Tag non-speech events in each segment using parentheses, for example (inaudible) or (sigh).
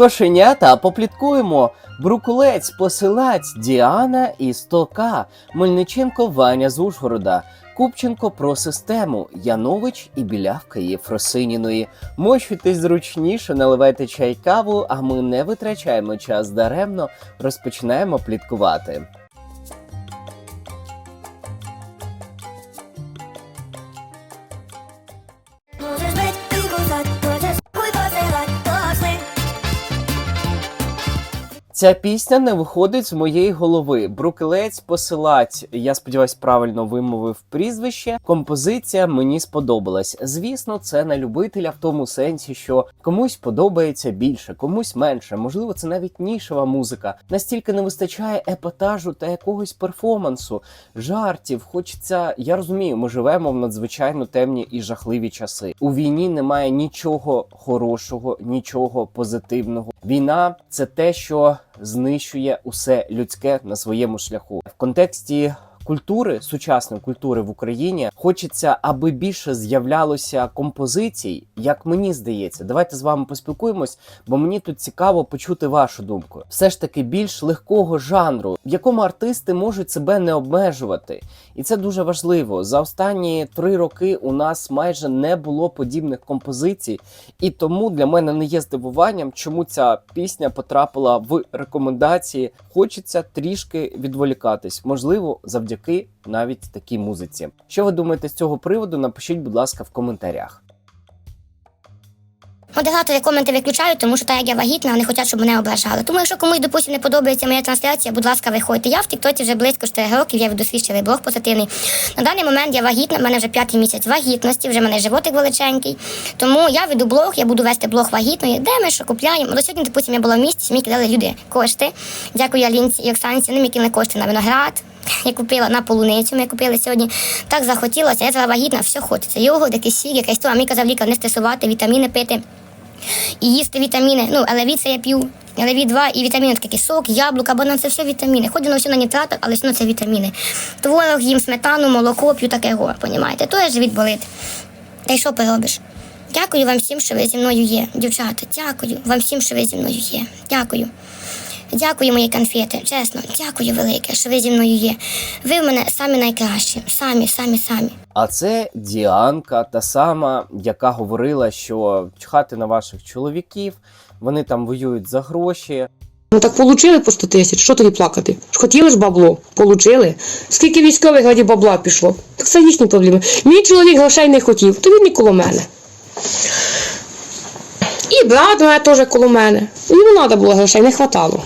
Кошенята попліткуємо. Брукулець, посилаць, Діана і Стока, Мельниченко Ваня з Ужгорода, Купченко про систему, Янович і білявка Єфросиніної. Мощуйтесь зручніше, наливайте чай каву, а ми не витрачаємо час даремно, розпочинаємо пліткувати. Ця пісня не виходить з моєї голови. Брукелець посилать. Я сподіваюсь, правильно вимовив прізвище. Композиція мені сподобалась. Звісно, це на любителя в тому сенсі, що комусь подобається більше, комусь менше. Можливо, це навіть нішева музика. Настільки не вистачає епатажу та якогось перформансу, жартів. Хочеться, я розумію, ми живемо в надзвичайно темні і жахливі часи. У війні немає нічого хорошого, нічого позитивного. Війна це те, що знищує усе людське на своєму шляху. В контексті культури, сучасної культури в Україні, хочеться, аби більше з'являлося композицій, як мені здається. Давайте з вами поспілкуємось, бо мені тут цікаво почути вашу думку. Все ж таки більш легкого жанру, в якому артисти можуть себе не обмежувати. І це дуже важливо. За останні три роки у нас майже не було подібних композицій, і тому для мене не є здивуванням, чому ця пісня потрапила в рекомендації. Хочеться трішки відволікатись, можливо, завдяки навіть такій музиці. Що ви думаєте з цього приводу? Напишіть, будь ласка, в коментарях. Модератори коменти виключають, тому що так як я вагітна, вони хочуть, щоб мене ображали. Тому якщо комусь, допустим, не подобається моя трансляція, будь ласка, виходьте. Я в Тіктоці вже близько 4 років, я веду свій блог позитивний. На даний момент я вагітна, в мене вже п'ятий місяць вагітності, вже в мене животик величенький. Тому я веду блог, я буду вести блог вагітної, де ми що купляємо. До сьогодні, допустим, я була в місті, мені кидали люди кошти. Дякую Алінці і Оксанці, вони мені кинули кошти на виноград. (laughs) Я купила на полуницю, ми купили сьогодні. Так захотілося, я вагітна, все хочеться. Йогурт, якийсь сік, якась то, а мені казав лікар не стресувати, вітаміни пити і їсти вітаміни. Ну, елевіт це я п'ю, елевіт 2 і вітаміни такі сок, яблука, банан це все вітаміни. Хоч воно все на нітратах, але все це вітаміни. Творог, їм сметану, молоко, п'ю таке го, понімаєте? То я живіт болить. Та й що поробиш? Дякую вам всім, що ви зі мною є. Дівчата, дякую вам всім, що ви зі мною є. Дякую. Дякую, мої конфети. Чесно, дякую велике, що ви зі мною є. Ви в мене самі найкращі. Самі, самі, самі. А це Діанка, та сама, яка говорила, що чхати на ваших чоловіків, вони там воюють за гроші. Ну так получили по 100 тисяч, що тоді плакати? Хотіли ж бабло, получили. Скільки військових раді бабла пішло? Так це їхні проблеми. Мій чоловік грошей не хотів, то він не коло мене. І брат мене теж коло мене. Йому треба було грошей, не хватало.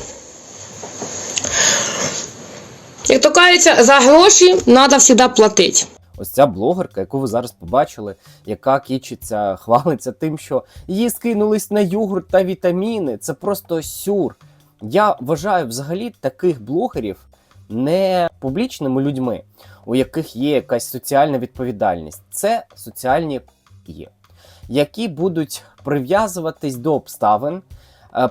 Як то за гроші треба завжди платити. Ось ця блогерка, яку ви зараз побачили, яка кічиться, хвалиться тим, що її скинулись на йогурт та вітаміни. Це просто сюр. Я вважаю взагалі таких блогерів не публічними людьми, у яких є якась соціальна відповідальність. Це соціальні є, які будуть прив'язуватись до обставин,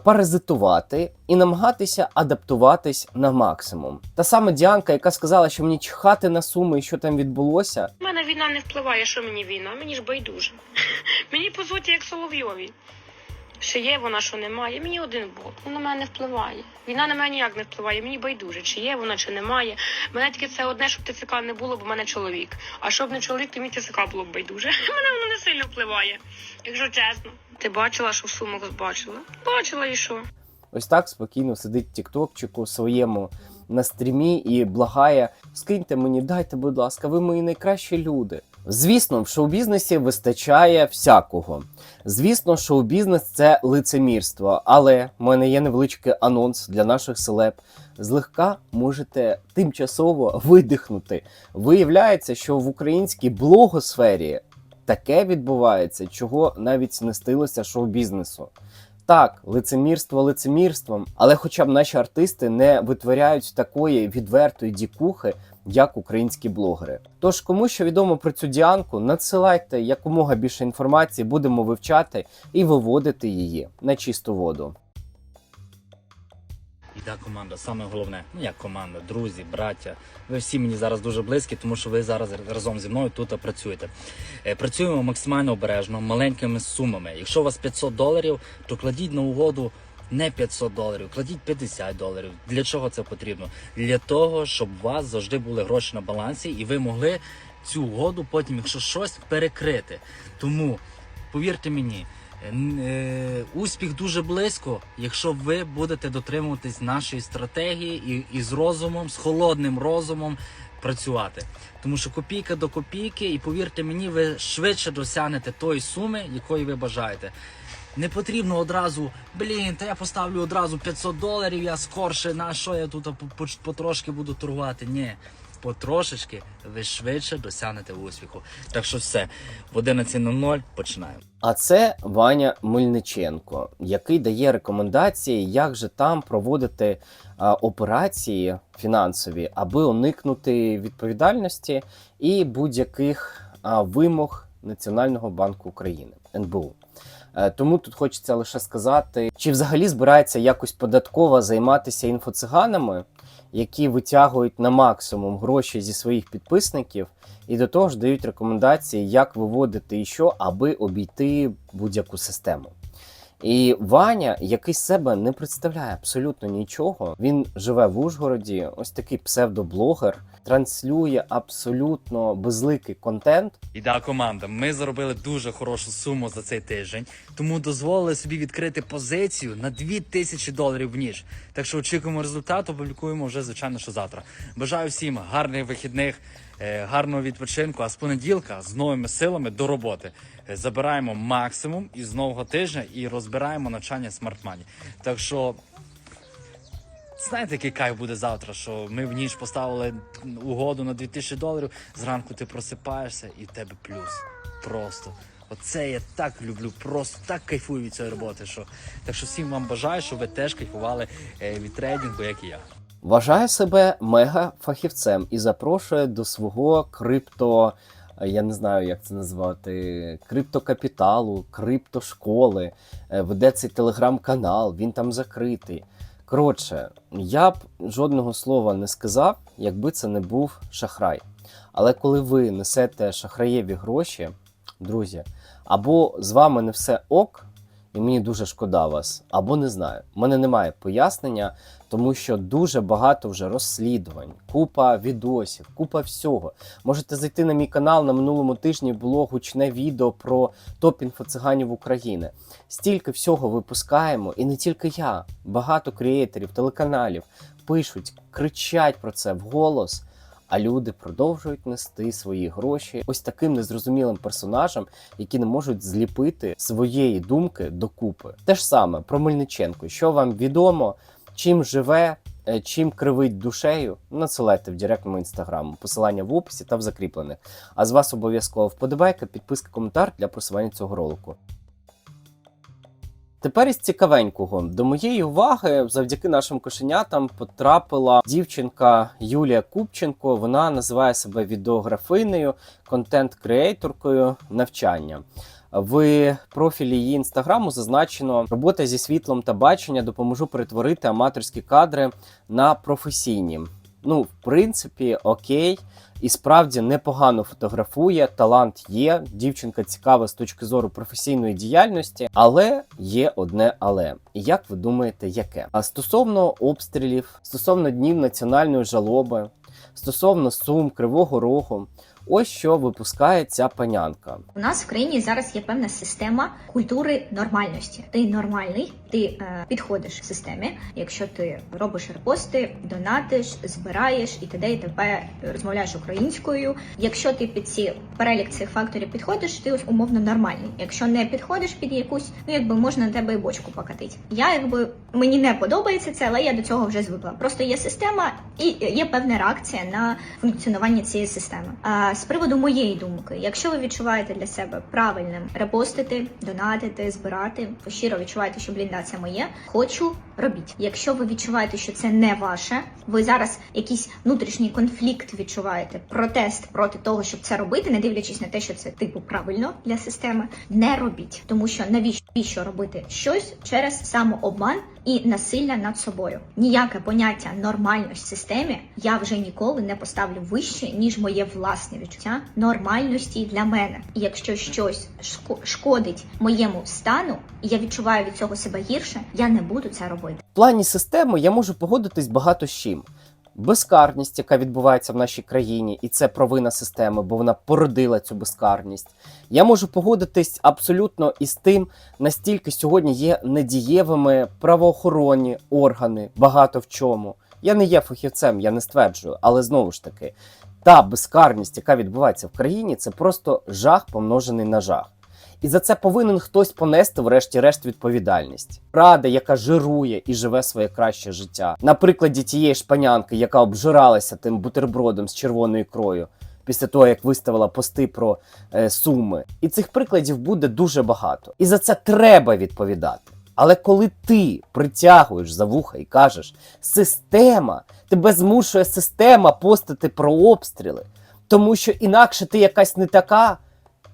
паразитувати і намагатися адаптуватись на максимум. Та саме Діанка, яка сказала, що мені чхати на суми що там відбулося, У мене війна не впливає, що мені війна, мені ж байдуже. (laughs) Мені по суті як Соловйові. Що є вона, що немає. Мені один Бог. Вона на мене не впливає. Війна на мене ніяк не впливає. Мені байдуже, чи є вона, чи немає. Мене тільки це одне, щоб ТЦК не було, бо в мене чоловік. А щоб не чоловік, то мені ТЦК було б байдуже. (laughs) Мене воно не сильно впливає, якщо чесно. Ти бачила, що в сумах бачила? Бачила і що? ось так спокійно сидить тіктокчику своєму на стрімі і благає: скиньте мені, дайте, будь ласка, ви мої найкращі люди. Звісно, в шоу-бізнесі вистачає всякого. Звісно, шоу-бізнес це лицемірство, але в мене є невеличкий анонс для наших селеб. Злегка можете тимчасово видихнути. Виявляється, що в українській блогосфері таке відбувається, чого навіть не стилося шоу-бізнесу. Так, лицемірство лицемірством, але хоча б наші артисти не витворяють такої відвертої дікухи, як українські блогери. Тож, кому що відомо про цю діанку, надсилайте якомога більше інформації, будемо вивчати і виводити її на чисту воду. Іде команда, саме головне, ну як команда, друзі, браття. Ви всі мені зараз дуже близькі, тому що ви зараз разом зі мною тут працюєте. Е, Працюємо максимально обережно, маленькими сумами. Якщо у вас 500 доларів, то кладіть на угоду не 500 доларів, кладіть 50 доларів. Для чого це потрібно? Для того, щоб у вас завжди були гроші на балансі, і ви могли цю угоду потім, якщо щось, перекрити. Тому повірте мені. е, Успіх дуже близько, якщо ви будете дотримуватись нашої стратегії і, і з розумом, з холодним розумом працювати. Тому що копійка до копійки, і повірте мені, ви швидше досягнете тої суми, якої ви бажаєте. Не потрібно одразу, блін, та я поставлю одразу 500 доларів, я скорше, на що я тут по- по- потрошки буду торгувати. Ні, потрошечки ви швидше досягнете успіху. Так що все, в 11.00 починаємо. А це Ваня Мельниченко, який дає рекомендації, як же там проводити операції фінансові, аби уникнути відповідальності і будь-яких вимог Національного банку України НБУ. Е, Тому тут хочеться лише сказати, чи взагалі збирається якось податково займатися інфоциганами, які витягують на максимум гроші зі своїх підписників, і до того ж дають рекомендації, як виводити і що, аби обійти будь-яку систему. І Ваня, який себе не представляє абсолютно нічого, він живе в Ужгороді, ось такий псевдоблогер, транслює абсолютно безликий контент. І да, команда, ми заробили дуже хорошу суму за цей тиждень, тому дозволили собі відкрити позицію на 2000 доларів в ніж. Так що очікуємо результату, публікуємо вже звичайно, що завтра. Бажаю всім гарних вихідних, е, гарного відпочинку. А з понеділка з новими силами до роботи Е, забираємо максимум із нового тижня і розбираємо навчання смартмані. Так що Знаєте, який кайф буде завтра, що ми в ніч поставили угоду на 2000 доларів, зранку ти просипаєшся і в тебе плюс. Просто. Оце я так люблю, просто так кайфую від цієї роботи. Що... Так що всім вам бажаю, щоб ви теж кайфували е, від трейдингу, як і я. Вважає себе мега фахівцем і запрошує до свого крипто. е, Я не знаю, як це назвати, криптокапіталу, криптошколи, е, веде цей телеграм-канал, він там закритий. Коротше, я б жодного слова не сказав, якби це не був шахрай. Але коли ви несете шахраєві гроші, друзі, або з вами не все ок, і мені дуже шкода вас, або не знаю. У мене немає пояснення, тому що дуже багато вже розслідувань, купа відосів, купа всього. Можете зайти на мій канал на минулому тижні було гучне відео про топ інфоциганів України. Стільки всього випускаємо, і не тільки я, багато креаторів, телеканалів пишуть, кричать про це вголос. А люди продовжують нести свої гроші ось таким незрозумілим персонажам, які не можуть зліпити своєї думки докупи. Те ж саме про Мельниченко. Що вам відомо, чим живе, е, чим кривить душею, надсилайте в директ мого інстаграму. Посилання в описі та в закріплених. А з вас обов'язково вподобайка, підписка, коментар для просування цього ролику. Тепер із цікавенького до моєї уваги, завдяки нашим кошенятам, потрапила дівчинка Юлія Купченко. Вона називає себе відеографинею, контент-креаторкою навчання. В профілі її інстаграму зазначено робота зі світлом та бачення допоможу перетворити аматорські кадри на професійні. Ну, в принципі, окей, і справді непогано фотографує. Талант є. Дівчинка цікава з точки зору професійної діяльності, але є одне але. І як ви думаєте, яке? А стосовно обстрілів, стосовно днів національної жалоби, стосовно сум Кривого Рогу, ось що випускає ця панянка. У нас в країні зараз є певна система культури нормальності. Ти нормальний, ти е, підходиш в системі. Якщо ти робиш репости, донатиш, збираєш і т.д. і т.п. розмовляєш українською. Якщо ти під ці перелік цих факторів підходиш, ти умовно нормальний. Якщо не підходиш під якусь, ну якби можна на тебе і бочку покатити. Я якби мені не подобається це, але я до цього вже звикла. Просто є система і є певна реакція на функціонування цієї системи. З приводу моєї думки, якщо ви відчуваєте для себе правильним репостити, донатити, збирати, ви щиро відчуваєте, що блін, да, це моє, хочу робіть. Якщо ви відчуваєте, що це не ваше, ви зараз якийсь внутрішній конфлікт відчуваєте, протест проти того, щоб це робити, не дивлячись на те, що це типу правильно для системи, не робіть, тому що навіщо робити щось через самообман і насилля над собою. Ніяке поняття нормальності в системі я вже ніколи не поставлю вище, ніж моє власне відчуття нормальності для мене. І якщо щось шко- шкодить моєму стану, і я відчуваю від цього себе гірше, я не буду це робити. В плані системи я можу погодитись багато з чим. Безкарність, яка відбувається в нашій країні, і це провина системи, бо вона породила цю безкарність. Я можу погодитись абсолютно із тим, настільки сьогодні є недієвими правоохоронні органи, багато в чому. Я не є фахівцем, я не стверджую, але знову ж таки, та безкарність, яка відбувається в країні, це просто жах помножений на жах. І за це повинен хтось понести, врешті-решт, відповідальність. Рада, яка жирує і живе своє краще життя. На прикладі тієї шпанянки, яка обжиралася тим бутербродом з червоною ікрою після того, як виставила пости про е, суми. І цих прикладів буде дуже багато. І за це треба відповідати. Але коли ти притягуєш за вуха і кажеш, система, тебе змушує система постати про обстріли, тому що інакше ти якась не така.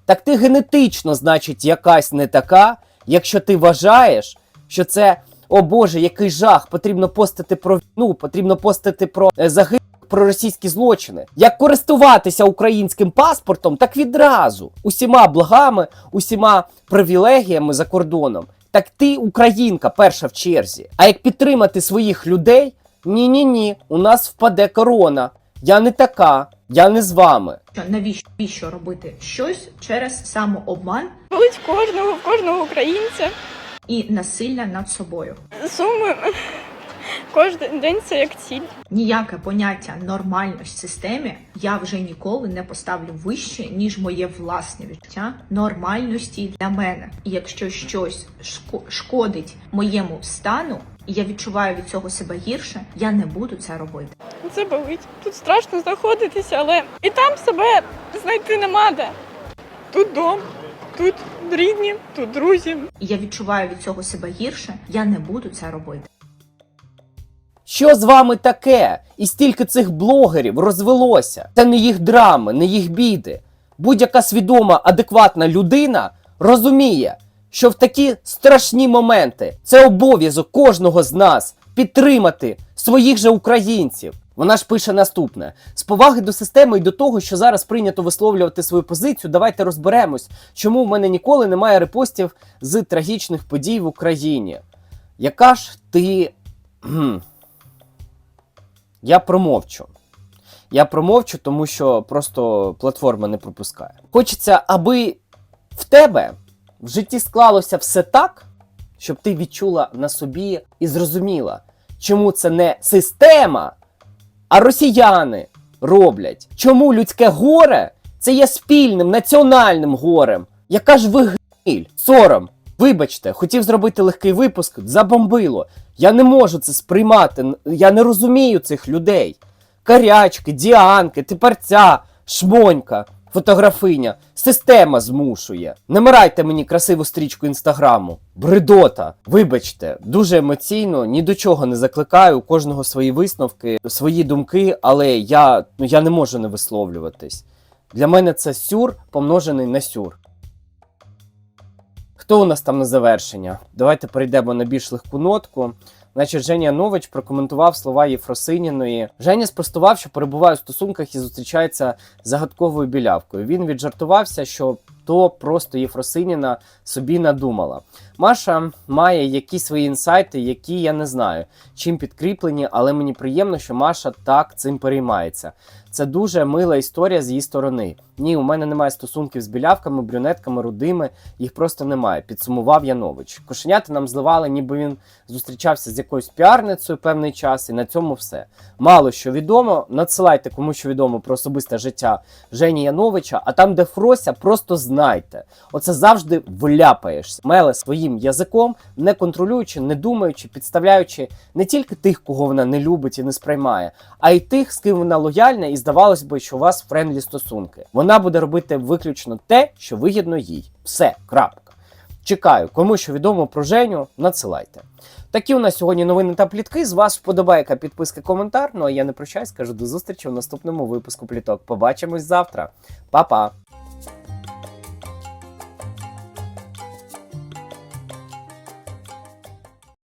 Так ти генетично, значить, якась не така, якщо ти вважаєш, що це, о Боже, який жах, потрібно постати про війну, потрібно постати про е, загиб, про російські злочини. Як користуватися українським паспортом, так відразу, усіма благами, усіма привілегіями за кордоном. Так ти українка перша в черзі. А як підтримати своїх людей? Ні, ні, ні, у нас впаде корона. Я не така, я не з вами. Що навіщо навіщо робити щось через самообман болить кожного, кожного українця. і насилля над собою? Суми кожен день це як ціль. Ніяке поняття нормальність в системі я вже ніколи не поставлю вище, ніж моє власне відчуття нормальності для мене. І якщо щось шко- шкодить моєму стану, і я відчуваю від цього себе гірше, я не буду це робити. Це болить. Тут страшно знаходитися, але і там себе знайти нема де. Тут дом, тут рідні, тут друзі. Я відчуваю від цього себе гірше, я не буду це робити. Що з вами таке? І стільки цих блогерів розвелося. Це не їх драми, не їх біди. Будь-яка свідома, адекватна людина розуміє, що в такі страшні моменти це обов'язок кожного з нас підтримати своїх же українців. Вона ж пише наступне: з поваги до системи і до того, що зараз прийнято висловлювати свою позицію, давайте розберемось, чому в мене ніколи немає репостів з трагічних подій в Україні. Яка ж ти. я промовчу. Я промовчу, тому що просто платформа не пропускає. Хочеться, аби в тебе в житті склалося все так, щоб ти відчула на собі і зрозуміла, чому це не система, а росіяни роблять. Чому людське горе це є спільним національним горем. Яка ж ви гниль? Сором. Вибачте, хотів зробити легкий випуск, забомбило. Я не можу це сприймати. Я не розумію цих людей. Карячки, діанки, тепер ця шмонька, фотографиня. Система змушує. Не мирайте мені красиву стрічку інстаграму. Бредота. Вибачте, дуже емоційно, ні до чого не закликаю. У кожного свої висновки, свої думки, але я, ну, я не можу не висловлюватись. Для мене це сюр помножений на сюр. Хто у нас там на завершення? Давайте перейдемо на більш легку нотку. Значить, Женя Нович прокоментував слова Єфросиніної. Женя спростував, що перебуває у стосунках і зустрічається з загадковою білявкою. Він віджартувався, що то просто Єфросиніна собі надумала. Маша має якісь свої інсайти, які я не знаю, чим підкріплені, але мені приємно, що Маша так цим переймається. Це дуже мила історія з її сторони. Ні, у мене немає стосунків з білявками, брюнетками, рудими, їх просто немає. Підсумував Янович. Кошенята нам зливали, ніби він зустрічався з якоюсь піарницею певний час, і на цьому все. Мало що відомо. Надсилайте кому що відомо про особисте життя Жені Яновича, а там, де Фрося, просто знайте. Оце завжди вляпаєшся. Меле своїм язиком, не контролюючи, не думаючи, підставляючи не тільки тих, кого вона не любить і не сприймає, а й тих, з ким вона лояльна, і здавалось би, що у вас френдлі стосунки. Вона буде робити виключно те, що вигідно їй. Все, крапка. Чекаю, кому що відомо про Женю, надсилайте. Такі у нас сьогодні новини та плітки. З вас вподобайка, підписка, коментар. Ну а я не прощаюсь, кажу до зустрічі у наступному випуску пліток. Побачимось завтра. Па-па!